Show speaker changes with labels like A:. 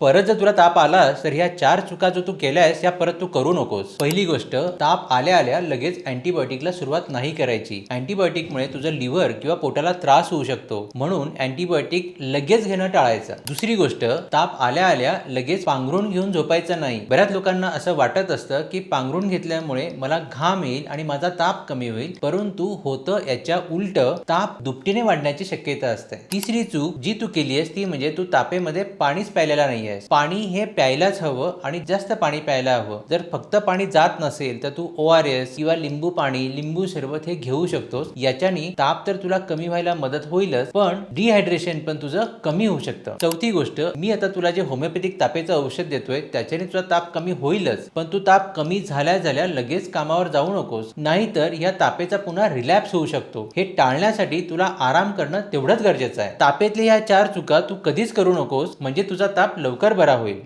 A: परत जर तुला ताप आला तर ह्या चार चुका जो तू केल्यास या परत तू करू नकोस. पहिली गोष्ट ताप आल्या आल्या लगेच अँटीबायोटिकला सुरुवात नाही करायची. अँटीबायोटिकमुळे तुझं लिव्हर किंवा पोटाला त्रास होऊ शकतो. म्हणून अँटीबायोटिक लगेच घेणं टाळायचं. दुसरी गोष्ट ताप आल्या आल्या लगेच पांघरून घेऊन झोपायचं नाही. बऱ्याच लोकांना असं वाटत असतं की पांघरून घेतल्यामुळे मला घाम येईल आणि माझा ताप कमी होईल. परंतु होतं याच्या उलट ताप दुपटीने वाढण्याची शक्यता असते. तिसरी चूक जी तू केली आहेस ती म्हणजे तू तापेमध्ये पाणीच प्यायलेला नाही आहेस पाणी हे प्यायलाच हवं आणि जास्त पाणी प्यायला हवं. जर फक्त पाणी जात नसेल तर तू ओ आर एस किंवा लिंबू पाणी लिंबू सरबत हे घेऊ शकतोस. याच्याने ताप तर तुला कमी व्हायला मदत होईलच पण डिहायड्रेशन पण तुझं कमी होऊ शकतं. चौथी गोष्ट मी आता तुला जे होमिओपॅथिक तापेचं औषध देतोय त्याच्याने तुला ताप कमी होईलच पण तू ताप कमी झाल्या झाल्या लगेच कामावर जाऊ नकोस. नाहीतर या तापेचा पुन्हा रिलॅप्स होऊ शकतो. हे टाळण्यासाठी तुला आराम करणं तेवढंच गरजेचं आहे. तापेतल्या ह्या चार चुका तू कधीच करू नकोस म्हणजे तुझा ताप लवकर बरा होईल.